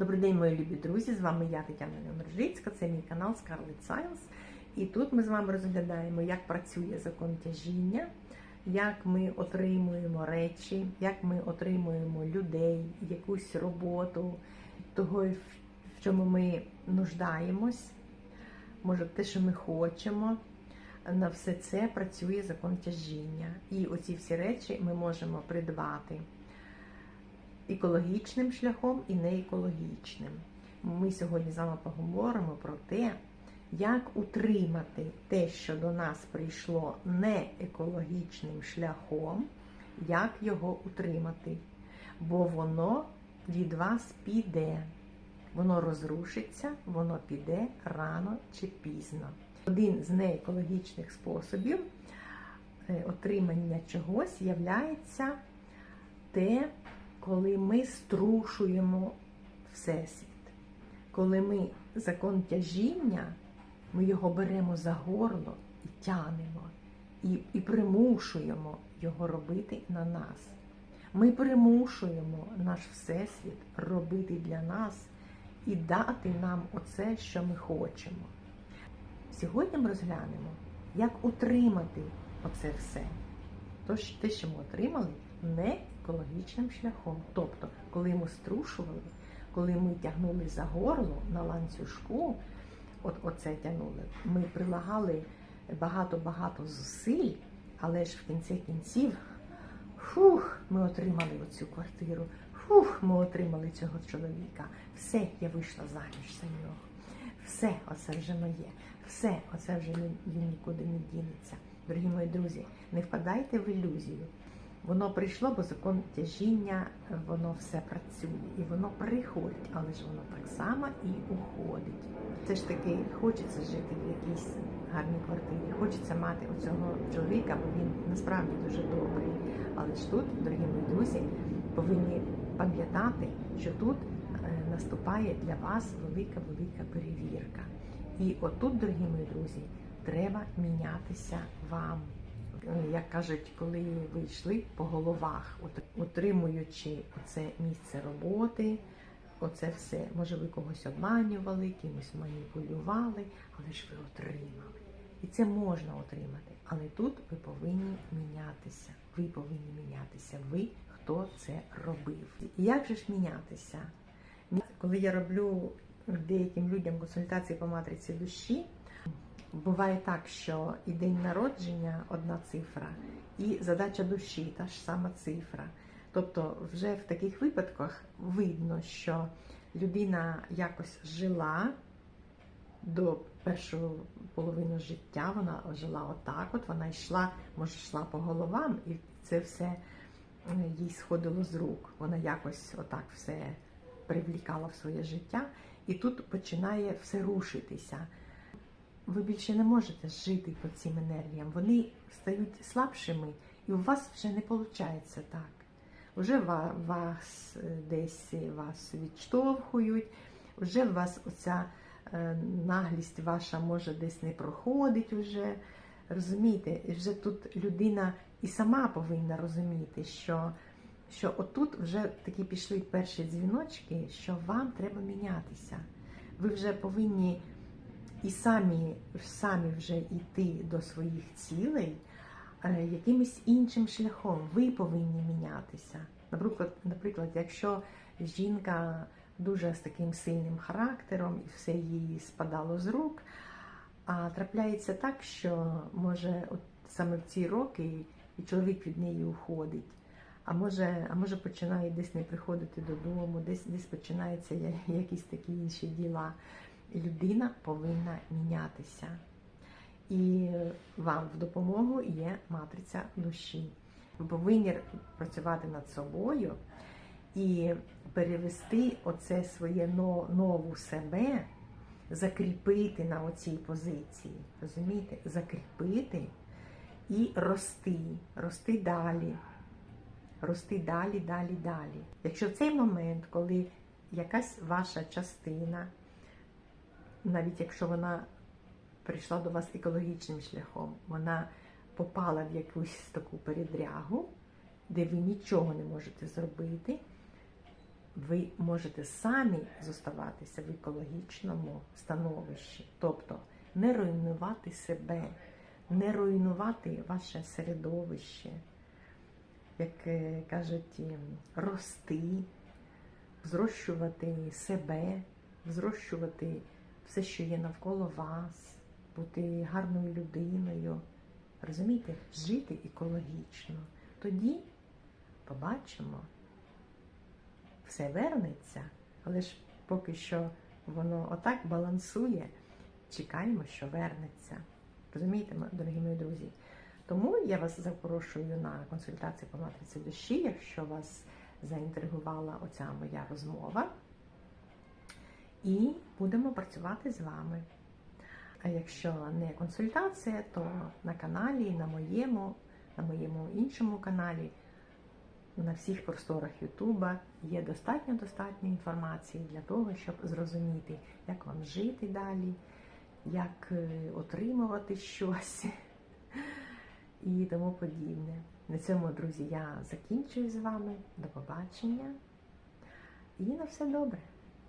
Добрий день, мої любі друзі! З вами я, Тетяна Немержицька, це мій канал Scarlet Science. І тут ми з вами розглядаємо, як працює закон тяжіння, як ми отримуємо речі, як ми отримуємо людей, якусь роботу, того, в чому ми нуждаємось, може, те, що ми хочемо. На все це працює закон тяжіння. І оці всі речі ми можемо придбати екологічним шляхом і неекологічним. Ми сьогодні з вами поговоримо про те, як утримати те, що до нас прийшло не екологічним шляхом, як його утримати. Бо воно від вас піде. Воно розрушиться, воно піде рано чи пізно. Один з неекологічних способів е, отримання чогось являється те, коли ми струшуємо Всесвіт. Коли ми закон тяжіння, ми його беремо за горло і тянемо, і, і примушуємо його робити на нас. Ми примушуємо наш Всесвіт робити для нас і дати нам оце, що ми хочемо. Сьогодні ми розглянемо, як утримати оце все. Тож те, що ми отримали, не екологічним шляхом. Тобто, коли ми струшували, коли ми тягнули за горло на ланцюжку, от оце тягнули, ми прилагали багато-багато зусиль, але ж в кінці кінців, фух, ми отримали оцю квартиру, фух, ми отримали цього чоловіка. Все, я вийшла заміж за нього. Все, оце вже моє, все, оце вже він нікуди не дінеться. Дорогі мої друзі, не впадайте в ілюзію. Воно прийшло, бо закон тяжіння, воно все працює і воно приходить, але ж воно так само і уходить. Все ж таки хочеться жити в якійсь гарній квартирі, хочеться мати оцього чоловіка, бо він насправді дуже добрий. Але ж тут, дорогі мої друзі, повинні пам'ятати, що тут наступає для вас велика-велика перевірка. І отут, дорогі мої друзі, треба мінятися вам як кажуть, коли ви йшли по головах, отримуючи це місце роботи, оце все, може, ви когось обманювали, кимось маніпулювали, але ж ви отримали. І це можна отримати. Але тут ви повинні мінятися. Ви повинні мінятися. Ви хто це робив. І як же ж мінятися? Коли я роблю деяким людям консультації по матриці душі. Буває так, що і день народження одна цифра, і задача душі та ж сама цифра. Тобто, вже в таких випадках видно, що людина якось жила до першої половини життя, вона жила отак, от вона йшла, може, йшла по головам, і це все їй сходило з рук. Вона якось отак все привлікала в своє життя, і тут починає все рушитися ви більше не можете жити по цим енергіям. Вони стають слабшими, і у вас вже не виходить так. Вже вас е, десь вас відштовхують, вже у вас оця е, наглість ваша може десь не проходить вже. Розумієте, вже тут людина і сама повинна розуміти, що що отут вже такі пішли перші дзвіночки, що вам треба мінятися. Ви вже повинні і самі самі вже йти до своїх цілей е, якимось іншим шляхом. Ви повинні мінятися. Наприклад, наприклад, якщо жінка дуже з таким сильним характером і все їй спадало з рук, а трапляється так, що може от саме в ці роки і чоловік від неї уходить. А може, а може починає десь не приходити додому, десь десь починаються якісь такі інші діла людина повинна мінятися. І вам в допомогу є матриця душі. Ви повинні працювати над собою і перевести оце своє нову себе, закріпити на оцій позиції. Розумієте? Закріпити і рости, рости далі. Рости далі, далі, далі. Якщо в цей момент, коли якась ваша частина навіть якщо вона прийшла до вас екологічним шляхом, вона попала в якусь таку передрягу, де ви нічого не можете зробити, ви можете самі зоставатися в екологічному становищі, тобто не руйнувати себе, не руйнувати ваше середовище, як е, кажуть, рости, зрощувати себе, зрощувати все, що є навколо вас, бути гарною людиною. Розумієте, жити екологічно. Тоді побачимо, все вернеться, але ж поки що воно отак балансує, чекаємо, що вернеться. Розумієте, дорогі мої друзі? Тому я вас запрошую на консультацію по матриці душі, якщо вас заінтригувала оця моя розмова. І будемо працювати з вами. А якщо не консультація, то на каналі, на моєму, на моєму іншому каналі, на всіх просторах Ютуба є достатньо достатньо інформації для того, щоб зрозуміти, як вам жити далі, як е, отримувати щось і тому подібне. На цьому, друзі, я закінчую з вами. До побачення і на все добре.